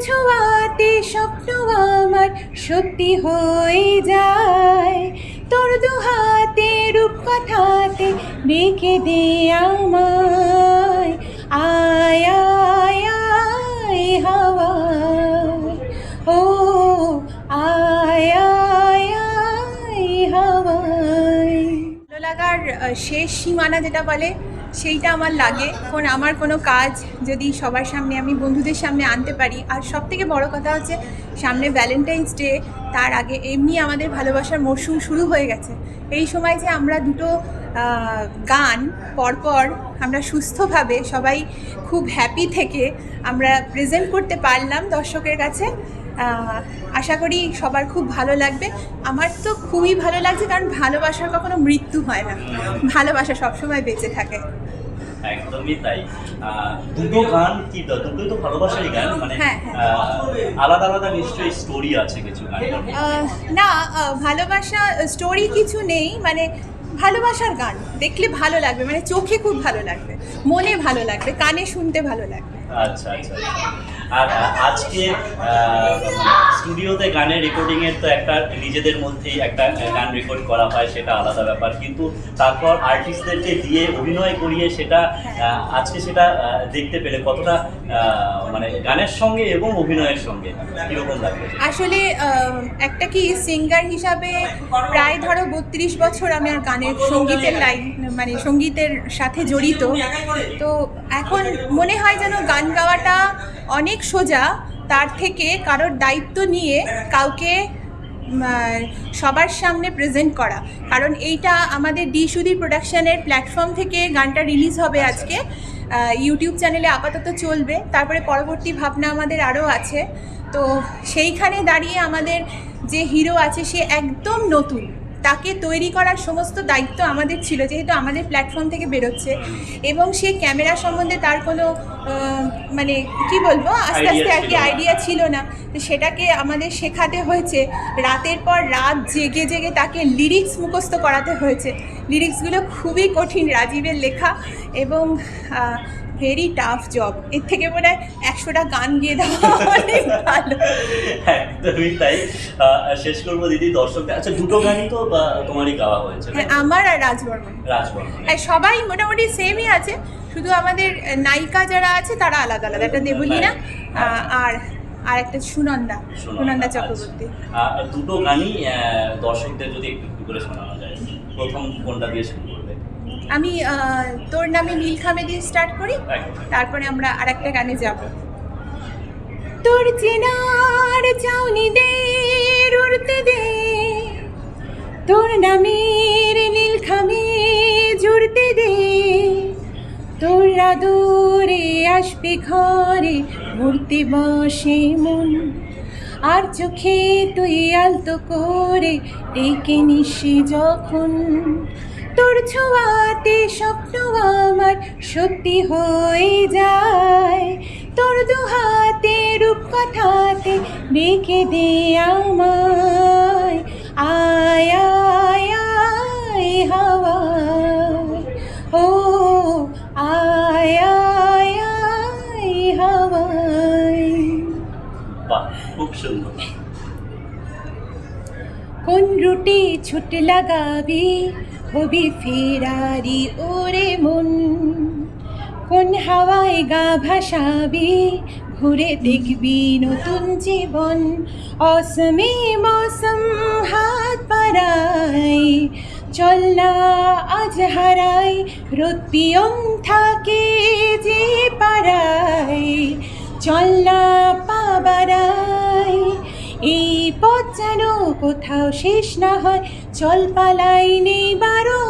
ছোঁয়াতে স্বপ্ন আমার সত্যি হয়ে যায়। তোর দু হাতে রূপকথাতে রেখে দে আমায়। আয় আয় আয়, হাওয়া। ও, আয় আয় আয় হাওয়ায় ভালো শেষ সীমানা যেটা বলে সেইটা আমার লাগে। কোন আমার কোনো কাজ যদি সবার সামনে আমি বন্ধুদের সামনে আনতে পারি, আর সব থেকে বড় কথা হচ্ছে সামনে ভ্যালেন্টাইন্স ডে তার আগে এমনি আমাদের ভালোবাসার মরশুম শুরু হয়ে গেছে। এই সময় যে আমরা দুটো গান পরপর আমরা সুস্থভাবে সবাই খুব হ্যাপি থেকে আমরা প্রেজেন্ট করতে পারলাম দর্শকের কাছে। আশা করি সবার খুব ভালো লাগবে। আমার তো খুবই ভালো লাগছে কারণ ভালোবাসার কখনো মৃত্যু হয় না। ভালোবাসা সবসময় বেঁচে থাকে। একদমই তাই। দুটো গান কি দুটোই তো ভালোবাসারই গান মানে হ্যাঁ, হ্যাঁ। আলাদা আলাদা নিশ্চয়ই স্টোরি আছে কিছু না ভালোবাসা স্টোরি কিছু নেই মানে ভালোবাসার গান। দেখলে ভালো লাগবে মানে চোখে খুব ভালো লাগবে মনে ভালো লাগবে কানে শুনতে ভালো লাগবে। আচ্ছা আচ্ছা। আর আজকে স্টুডিওতে গানের রেকর্ডিংয়ের তো একটা নিজেদের মধ্যেই একটা গান রেকর্ড করা হয়, সেটা আলাদা ব্যাপার। কিন্তু তারপর আর্টিস্টদেরকে দিয়ে অভিনয় করিয়ে সেটা আজকে সেটা দেখতে পেলে কতটা মানে গানের সঙ্গে এবং অভিনয়ের সঙ্গে। কীরকম লাগবে আসলে একটা কি সিঙ্গার হিসাবে প্রায় ধরো বত্রিশ বছর আমি আর গানের সঙ্গীতের লাইন মানে সঙ্গীতের সাথে জড়িত। তো এখন মনে হয় যেন গান গাওয়াটা অনেক সোজা তার থেকে কারোর দায়িত্ব নিয়ে কাউকে সবার সামনে প্রেজেন্ট করা। কারণ এইটা আমাদের ডি সুধীর প্রোডাকশানের প্ল্যাটফর্ম থেকে গানটা রিলিজ হবে আজকে। ইউটিউব চ্যানেলে আপাতত চলবে। তারপরে পরবর্তী ভাবনা আমাদের আরও আছে। তো সেইখানে দাঁড়িয়ে আমাদের যে হিরো আছে সে একদম নতুন। তাকে তৈরি করার সমস্ত দায়িত্ব আমাদের ছিল যেহেতু আমাদের প্ল্যাটফর্ম থেকে বেরোচ্ছে। এবং সে ক্যামেরা সম্বন্ধে তার কোনো মানে কি বলব আস্তে আস্তে আর কি আইডিয়া ছিল না। তো সেটাকে আমাদের শেখাতে হয়েছে। রাতের পর রাত জেগে জেগে তাকে লিরিক্স মুখস্থ করাতে হয়েছে। লিরিক্সগুলো খুবই কঠিন রাজীবের লেখা। এবং ভেরি টাফ জব এর থেকে মনে হয় একশোটা গান গিয়ে দেওয়া অনেক ভালো। একদমই তাই। শেষ করব দিদি দর্শকদের। আচ্ছা দুটো গানই তো তোমারই গাওয়া হয়েছে হ্যাঁ আমার আর রাজবর্মন। রাজবর্মন। হ্যাঁ সবাই মোটামুটি সেমই আছে শুধু আমাদের নায়িকা যারা আছে তারা আলাদা আলাদা। একটা দেবলীনা আহ, আর আর একটা সুনন্দা সুনন্দা চক্রবর্তী। আচ্ছা। দুটো গানই দর্শকদের যদি একটু করে শোনানো যায়। প্রথম কোনটা দিয়ে শুরু আমি তোর নামে নীল খামে দিয়ে স্টার্ট করি তারপরে আমরা আরেকটা গানে যাব। তোর চেনার চাউনি দে উড়তে দে। তোর নামের নীল খামে জুড়তে দে। তোর আদরে আসবে ঘরে মূর্তি বসে মন। আর চোখে তুই আলতো করে ডেকে নিসে যখন। তোর ছোঁয়াতে স্বপ্ন আমার সত্যি হয়ে যায়। তোর দু হাতে রূপকথাতে রেখে দে আমায়। আয় আয় আয় হাওয়া। ও আয় আয় আয় হাওয়ায় বাহ খুব সুন্দর। কোন রুটি ছুট লাগাবি? হবি ফেরারি, ওরে মন। কোন হাওয়ায় গা ভাসাবি, ঘুরে দেখবি নতুন জীবন। অসমে মৌসম হাত পারাই চল না আজ হারাই রোদ থাকে যে পারাই চল না পা বাড়াই। এই পথ যেন কোথাও শেষ না হয়। চল পালাই নেই বারো।